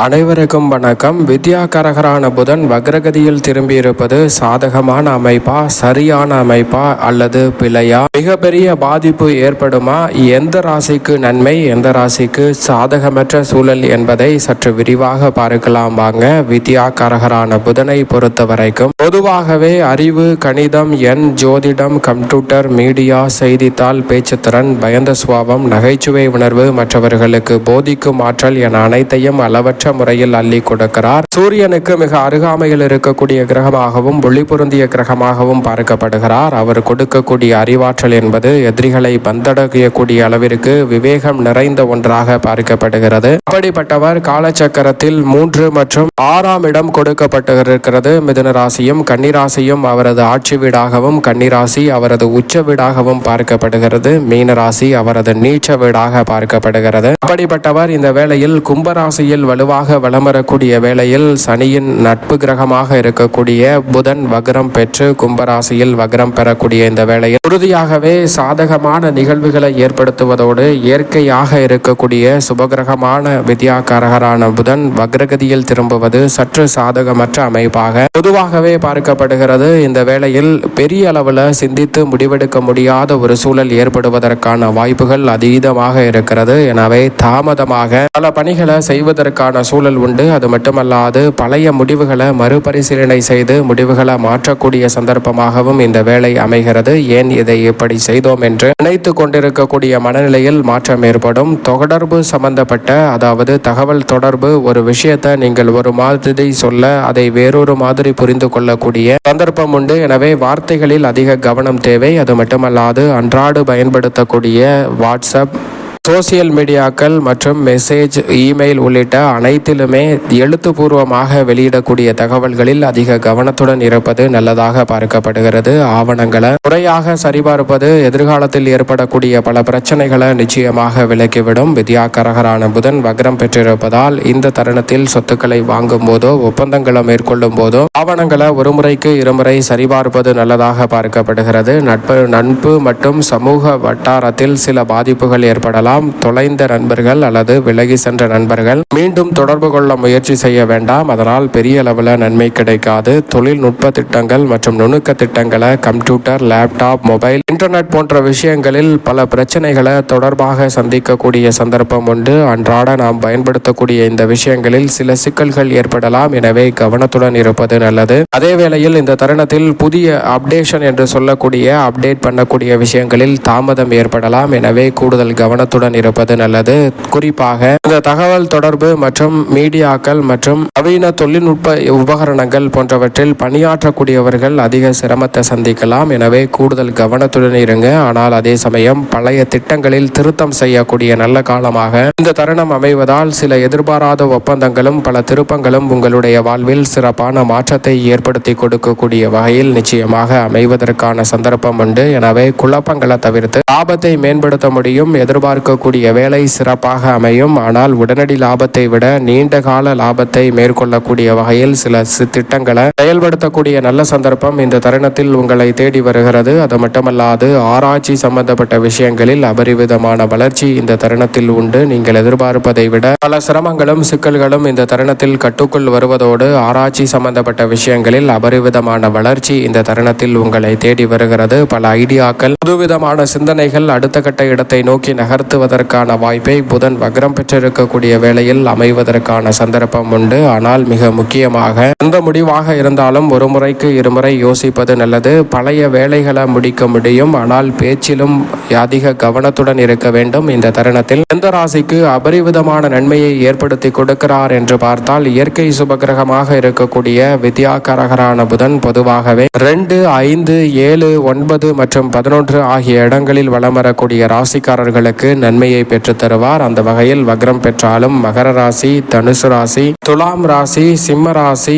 அனைவருக்கும் வணக்கம். வித்யா கரகரான புதன் வக்ரகதியில் திரும்பியிருப்பது சாதகமான அமைப்பா சரியான அமைப்பா அல்லது பிழையா? மிகப்பெரிய பாதிப்பு ஏற்படுமா? எந்த ராசிக்கு நன்மை எந்த ராசிக்கு சாதகமற்ற சூழல் என்பதை சற்று விரிவாக பார்க்கலாம் வாங்க. வித்யா கரகரான புதனை பொறுத்த வரைக்கும் பொதுவாகவே அறிவு கணிதம் எண் ஜோதிடம் கம்ப்யூட்டர் மீடியா செய்தித்தாள் பேச்சுத்திறன் பயந்த சுவாபம் நகைச்சுவை உணர்வு மற்றவர்களுக்கு போதிக்கும் ஆற்றல் என அனைத்தையும் அளவற்ற முறையில் அள்ளி கொடுக்கிறார். சூரியனுக்கு மிக அருகாமையில் இருக்கக்கூடிய கிரகமாகவும் ஒளி பொருந்திய கிரகமாகவும் பார்க்கப்படுகிறார். அவர் கொடுக்கக்கூடிய அறிவாற்றல் என்பது எதிரிகளை பந்தடக்கூடிய அளவிற்கு விவேகம் நிறைந்த ஒன்றாக பார்க்கப்படுகிறது. அப்படிப்பட்டவர் காலச்சக்கரத்தில் மூன்று மற்றும் ஆறாம் இடம் கொடுக்கப்பட்டிருக்கிறது. மிதுன ராசியும் கன்னிராசியும் அவரது ஆட்சி வீடாகவும் கன்னிராசி அவரது உச்ச வீடாகவும் பார்க்கப்படுகிறது. மீனராசி அவரது நீச்ச வீடாக பார்க்கப்படுகிறது. அப்படிப்பட்டவர் இந்த வேளையில் கும்பராசியில் வலுவாக வலம் வரக்கூடிய வேளையில் சனியின் நட்பு கிரகமாக இருக்கக்கூடிய புதன் வக்ரம் பெற்று கும்பராசியில் வக்ரம் பெறக்கூடிய இந்த வேளையில் உறுதியாகவே சாதகமான நிகழ்வுகளை ஏற்படுத்துவதோடு இயற்கையாக இருக்கக்கூடிய சுபகிரகமான வித்யாகாரகரான புதன் வக்ரகதியில் திரும்புவது சற்று சாதகமற்ற அமைப்பாக. பொதுவாகவே பார்க்கப்படுகிறது இந்த வேளையில் பெரிய அளவில் சிந்தித்து முடிவெடுக்க முடியாத ஒரு சூழல் ஏற்படுவதற்கான வாய்ப்புகள் அதீதமாக இருக்கிறது. எனவே தாமதமாக பல பணிகளை செய்வதற்கான சூழல் உண்டு. அது மட்டுமல்லாது பழைய முடிவுகளை மறுபரிசீலனை செய்து முடிவுகளை மாற்றக்கூடிய சந்தர்ப்பமாகவும் இந்த வேலை அமைகிறது. ஏன் இதை இப்படி செய்தோம் என்று நினைத்து கொண்டிருக்கக்கூடிய மனநிலையில் மாற்றம் ஏற்படும். தொடர்பு சம்பந்தப்பட்ட அதாவது தகவல் தொடர்பு ஒரு விஷயத்தை நீங்கள் ஒரு மாதிரி சொல்ல அதை வேறொரு மாதிரி புரிந்து கொள்ள கொள்ளக்கூடிய சந்தர்ப்பம் உண்டு. எனவே வார்த்தைகளில் அதிக கவனம் தேவை. அது மட்டுமல்லாது அன்றாடு பயன்படுத்தக்கூடிய வாட்ஸ்அப் சோசியல் மீடியாக்கள் மற்றும் மெசேஜ் இமெயில் உள்ளிட்ட அனைத்திலுமே எழுத்துப்பூர்வமாக வெளியிடக்கூடிய தகவல்களில் அதிக கவனத்துடன் இருப்பது நல்லதாக பார்க்கப்படுகிறது. ஆவணங்களை முறையாக சரிபார்ப்பது எதிர்காலத்தில் ஏற்படக்கூடிய பல பிரச்சனைகளை நிச்சயமாக விலக்கிவிடும். வித்யாகரகரான புதன் வக்ரம் பெற்றிருப்பதால் இந்த தருணத்தில் சொத்துக்களை வாங்கும் போதோ ஒப்பந்தங்களை மேற்கொள்ளும் போதோ ஆவணங்களை ஒரு முறைக்கு இருமுறை சரிபார்ப்பது நல்லதாக பார்க்கப்படுகிறது. நட்பு நட்பு மற்றும் சமூக வட்டாரத்தில் சில பாதிப்புகள் ஏற்படலாம். தொலைந்த நண்பர்கள் அல்லது விலகி சென்ற நண்பர்கள். மீண்டும் தொடர்பு கொள்ள முயற்சி செய்ய வேண்டாம். அதனால் பெரிய அளவில் நன்மை கிடைக்காது. தொழில்நுட்ப திட்டங்கள் மற்றும் நுணுக்க திட்டங்களை கம்ப்யூட்டர் லேப்டாப் மொபைல் இன்டர்நெட் போன்ற விஷயங்களில் பல பிரச்சனைகளை தொடர்பாக சந்திக்கக்கூடிய சந்தர்ப்பம் உண்டு. அன்றாட நாம் பயன்படுத்தக்கூடிய இந்த விஷயங்களில் சில சிக்கல்கள் ஏற்படலாம். எனவே கவனத்துடன் இருப்பது நல்லது. அதே வேளையில் இந்த தருணத்தில் புதிய அப்டேஷன் என்று சொல்லக்கூடிய அப்டேட் பண்ணக்கூடிய விஷயங்களில் தாமதம் ஏற்படலாம். எனவே கூடுதல் கவனத்துடன் இருப்பது நல்லது. குறிப்பாக இந்த தகவல் தொடர்பு மற்றும் மீடியாக்கள் மற்றும் நவீன தொழில்நுட்ப உபகரணங்கள் போன்றவற்றில் பணியாற்றக்கூடியவர்கள் அதிக சிரமத்தை சந்திக்கலாம். எனவே கூடுதல் கவனத்துடன் இருங்க. ஆனால் அதே சமயம் பழைய திட்டங்களில் திருத்தம் செய்யக்கூடிய நல்ல காலமாக இந்த தருணம் அமைவதால் சில எதிர்பாராத ஒப்பந்தங்களும் பல திருப்பங்களும் உங்களுடைய வாழ்வில் சிறப்பான மாற்றத்தை ஏற்படுத்தி கொடுக்கக்கூடிய வகையில் நிச்சயமாக அமைவதற்கான சந்தர்ப்பம் உண்டு. எனவே குழப்பங்களை தவிர்த்து லாபத்தை மேம்படுத்த முடியும். எதிர்பார்க்கக்கூடிய வேலை சிறப்பாக அமையும். ஆனால் உடனடி லாபத்தை விட நீண்ட கால லாபத்தை மேற்கொள்ளக்கூடிய வகையில் சில திட்டங்களை செயல்படுத்தக்கூடிய நல்ல சந்தர்ப்பம் இந்த தருணத்தில் உங்களை தேடி வருகிறது. அது மட்டுமல்லாது ஆராய்ச்சி சம்பந்தப்பட்ட விஷயங்களில் அபரிவிதமான வளர்ச்சி இந்த தருணத்தில் உண்டு. நீங்கள் எதிர்பார்ப்பதை விட பல சிரமங்களும் சிக்கல்களும் இந்த தருணத்தில் கட்டுக்குள் வருவதோடு ஆராய்ச்சி சம்பந்தப்பட்ட விஷயங்களில் அபரிவிதமான வளர்ச்சி இந்த தருணத்தில் உங்களை தேடி வருகிறது. பல ஐடியாக்கள் புதுவிதமான சிந்தனைகள் அடுத்த கட்ட இடத்தை நோக்கி நகர்த்து நகர்த்துவதற்கான வாய்ப்பை புதன் வக்ரம் பெற்றிருக்கக்கூடிய வேளையில் அமைவதற்கான சந்தர்ப்பம் உண்டு. ஆனால் மிக முக்கியமாக எந்த முடிவாக இருந்தாலும் ஒரு முறைக்கு இருமுறை யோசிப்பது நல்லது. பழைய வேலைகளை முடிக்க முடியும். ஆனால் பேச்சிலும் அதிக கவனத்துடன் இருக்க வேண்டும். இந்த தருணத்தில் எந்த ராசிக்கு அபரிவிதமான நன்மையை ஏற்படுத்தி கொடுக்கிறார் என்று பார்த்தால் இயற்கை சுபகிரகமாக இருக்கக்கூடிய வித்யாகரகரான புதன் பொதுவாகவே ரெண்டு ஐந்து ஏழு ஒன்பது மற்றும் பதினொன்று ஆகிய இடங்களில் வலம் வரக்கூடிய ராசிக்காரர்களுக்கு நன்மையை பெற்றுத்தருவார் அந்த வகையில் வக்ரம் பெற்றாலும் மகர ராசி தனுசு ராசி துலாம் ராசி சிம்ம ராசி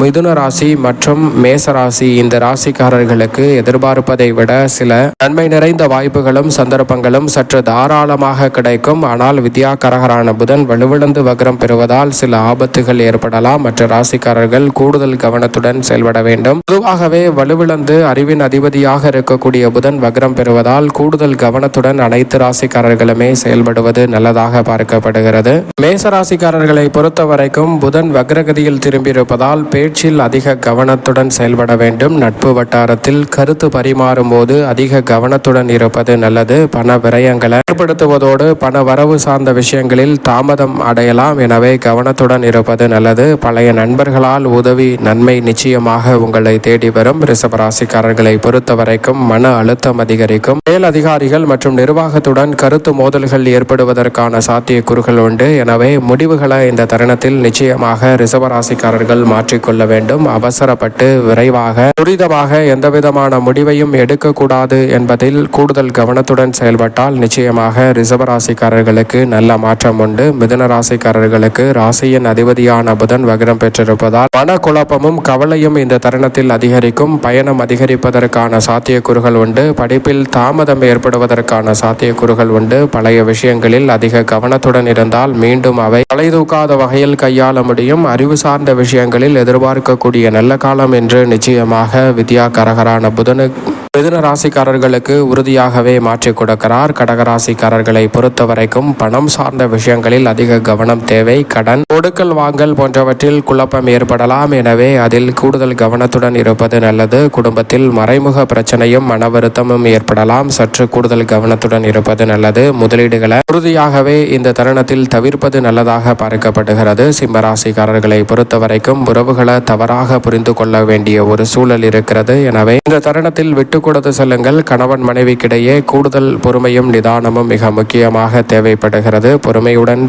மிதுன ராசி மற்றும் மேச ராசி இந்த ராசிக்காரர்களுக்கு எதிர்பார்ப்பதை விட சில நன்மை நிறைந்த வாய்ப்புகளும் சந்தர்ப்பங்களும் சற்று தாராளமாக கிடைக்கும். ஆனால் வித்யாகரகரான புதன் வலுவிழந்து வக்ரம் பெறுவதால் சில ஆபத்துகள் ஏற்படலாம். மற்ற ராசிக்காரர்கள் கூடுதல் கவனத்துடன் செயல்பட வேண்டும். பொதுவாகவே வலுவிழந்து அறிவின் அதிபதியாக இருக்கக்கூடிய புதன் வக்ரம் பெறுவதால் கூடுதல் கவனத்துடன் அனைத்து ராசிக்காரர்களும் காலமே செயல்படுவது நல்லதாக பார்க்கப்படுகிறது. மேசராசிக்காரர்களை பொறுத்த வரைக்கும் புதன் வக்ரகதியில் திரும்பியிருப்பதால் பேச்சில் அதிக கவனத்துடன் செயல்பட வேண்டும். நட்பு வட்டாரத்தில் கருத்து பரிமாறும் போது அதிக கவனத்துடன் இருப்பது நல்லது. பண விரயங்களை ஏற்படுத்துவதோடு பண வரவு சார்ந்த விஷயங்களில் தாமதம் அடையலாம். எனவே கவனத்துடன் இருப்பது நல்லது. பழைய நண்பர்களால் உதவி நன்மை நிச்சயமாக உங்களை தேடி வரும். ரிஷபராசிக்காரர்களை பொறுத்த வரைக்கும் மன அழுத்தம் அதிகரிக்கும். மேல் அதிகாரிகள் மற்றும் நிர்வாகத்துடன் கருத்து மோதல்கள் ஏற்படுவதற்கான சாத்தியக்கூறுகள் உண்டு. எனவே முடிவுகளை இந்த தருணத்தில் நிச்சயமாக ரிசவராசிக்காரர்கள் மாற்றிக்கொள்ள வேண்டும். அவசரப்பட்டு விரைவாக துரிதமாக எந்தவிதமான முடிவையும் எடுக்கக்கூடாது என்பதில் கூடுதல் கவனத்துடன் செயல்பட்டால் நிச்சயமாக ரிசவராசிக்காரர்களுக்கு நல்ல மாற்றம் உண்டு. மிதுன ராசிக்காரர்களுக்கு ராசியின் அதிபதியான புதன் வகிரம் பெற்றிருப்பதால் மனக்குழப்பமும் கவலையும் இந்த தருணத்தில் அதிகரிக்கும். பயணம் அதிகரிப்பதற்கான சாத்தியக்கூறுகள் உண்டு. படிப்பில் தாமதம் ஏற்படுவதற்கான சாத்தியக்கூறுகள் உண்டு. பழைய விஷயங்களில் அதிக கவனத்துடன் இருந்தால் மீண்டும் அவை தலை தூக்காத வகையில் கையாள முடியும். அறிவு சார்ந்த விஷயங்களில் எதிர்பார்க்கக்கூடிய நல்ல காலம் என்று நிச்சயமாக வித்யா கரகரான புதனு மிதுன ராசிக்காரர்களுக்கு உறுதியாகவே மாற்றிக் கொடுக்கிறார். கடகராசிக்காரர்களை பொறுத்த வரைக்கும் பணம் சார்ந்த விஷயங்களில் அதிக கவனம் தேவை. கடன் கொடுக்கல் வாங்கல் போன்றவற்றில் குழப்பம் ஏற்படலாம். எனவே அதில் கூடுதல் கவனத்துடன் இருப்பது நல்லது. குடும்பத்தில் மறைமுக பிரச்சனையும் மன வருத்தமும் ஏற்படலாம். சற்று கூடுதல் கவனத்துடன் இருப்பது நல்லது. முதலீடுகளை உறுதியாகவே இந்த தருணத்தில் தவிர்ப்பது நல்லதாக பார்க்கப்படுகிறது. சிம்மராசிக்காரர்களை பொறுத்த வரைக்கும் உறவுகளை தவறாக புரிந்து கொள்ள வேண்டிய ஒரு சூழல் இருக்கிறது. எனவே இந்த தருணத்தில் விட்டு கொடுத்து செல்லுங்கள். கணவன் மனைவிக்கிடையே கூடுதல் பொறுமையும் நிதானமும் மிக முக்கியமாக தேவைப்படுகிறது. பொறுமையுடன்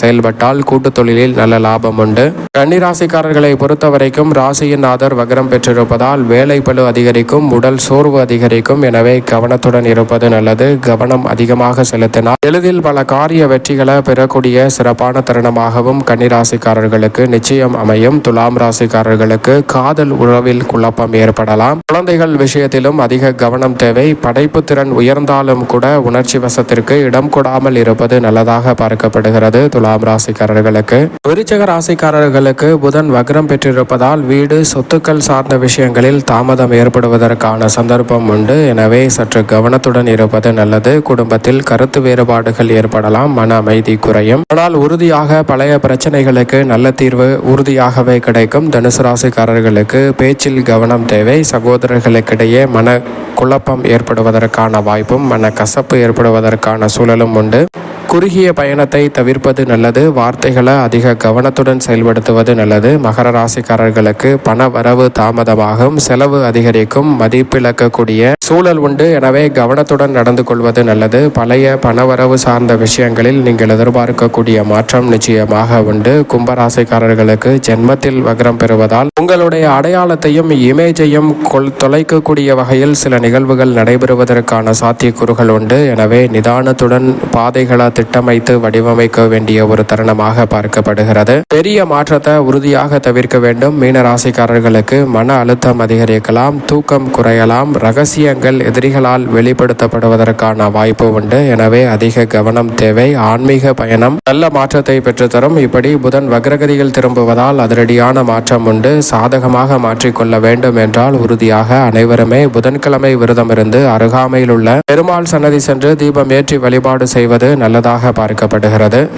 செயல்பட்டால் கூட்டு தொழிலில் நல்ல லாபம் உண்டு. கன்னிராசிக்காரர்களை பொறுத்த வரைக்கும் ராசியின் ஆதர் வக்ரம் பெற்றிருப்பதால் வேலை பழு அதிகரிக்கும் உடல் சோர்வு அதிகரிக்கும். எனவே கவனத்துடன் இருப்பது நல்லது. கவனம் அதிகமாக செலுத்தினால் எளிதில் பல காரிய வெற்றிகளை பெறக்கூடிய சிறப்பான தருணமாகவும் கன்னிராசிக்காரர்களுக்கு நிச்சயம் அமையும். துலாம் ராசிக்காரர்களுக்கு காதல் உறவில் குழப்பம் ஏற்படலாம். குழந்தைகள் விஷயத்திலும் அதிக கவனம் தேவை. படைப்பு திறன் உயர்ந்தாலும் கூட உணர்ச்சி வசத்திற்கு இடம் கொடாமல் இருப்பது நல்லதாக பார்க்கப்படுகிறது துலாம் ராசிக்காரர்களுக்கு. விருச்சக ராசிக்காரர்களுக்கு புதன் வக்ரம் பெற்றிருப்பதால் வீடு சொத்துக்கள் சார்ந்த விஷயங்களில் தாமதம் ஏற்படுவதற்கான சந்தர்ப்பம் உண்டு. எனவே சற்று கவனத்துடன் இருப்பது நல்லது. குடும்பத்தில் கருத்து வேறுபாடுகள் ஏற்படலாம். மன அமைதி குறையும். ஆனால் உறுதியாக பழைய பிரச்சனைகளுக்கு நல்ல தீர்வு உறுதியாகவே கிடைக்கும். தனுசு ராசிக்காரர்களுக்கு பேச்சில் கவனம் தேவை. சகோதரர்களுக்கிடையே மன குழப்பம் ஏற்படுவதற்கான வாய்ப்பும் மன கசப்பு ஏற்படுவதற்கான சூழலும் உண்டு. குறுகிய பயணத்தை தவிர்ப்பது நல்லது வார்த்தைகளை அதிக கவனத்துடன் செயல்படுத்துவது நல்லது. மகர ராசிக்காரர்களுக்கு பண வரவு தாமதமாகும் செலவு அதிகரிக்கும் மதிப்பிழக்கக்கூடிய சூழல் உண்டு. எனவே கவனத்துடன் நடந்து கொள்வது நல்லது. பழைய பணவரவு சார்ந்த விஷயங்களில் நீங்கள் எதிர்பார்க்கக்கூடிய மாற்றம் நிச்சயமாக உண்டு. கும்பராசிக்காரர்களுக்கு ஜென்மத்தில் வக்ரம் பெறுவதால் உங்களுடைய அடையாளத்தையும் இமேஜையும் தொலைக்கக்கூடிய வகையில் சில நிகழ்வுகள் நடைபெறுவதற்கான சாத்தியக்கூறுகள் உண்டு. எனவே நிதானத்துடன் பாதைகளை திட்டமைத்து வடிவமைக்க வேண்டிய ஒரு தருணமாக பார்க்கப்படுகிறது. பெரிய மாற்றத்தை உறுதியாக தவிர்க்க வேண்டும். மீன ராசிக்காரர்களுக்கு மன அழுத்தம் அதிகரிக்கலாம் தூக்கம் குறையலாம் ரகசியங்கள் எதிரிகளால் வெளிப்படுத்தப்படுவதற்கான வாய்ப்பு உண்டு. எனவே அதிக கவனம் தேவை ஆன்மீக பயணம் நல்ல மாற்றத்தை பெற்றுத்தரும். இப்படி புதன் வக்ரகதியில் திரும்புவதால் அதிரடியான மாற்றம் உண்டு. சாதகமாக மாற்றிக்கொள்ள வேண்டும் என்றால் உறுதியாக அனைவருமே புதன்கிழமை விரதம் இருந்து அருகாமையில் உள்ள பெருமாள் சன்னதி சென்று தீபம் ஏற்றி வழிபாடு செய்வது நல்லதாக பார்க்கப்படுகிறது.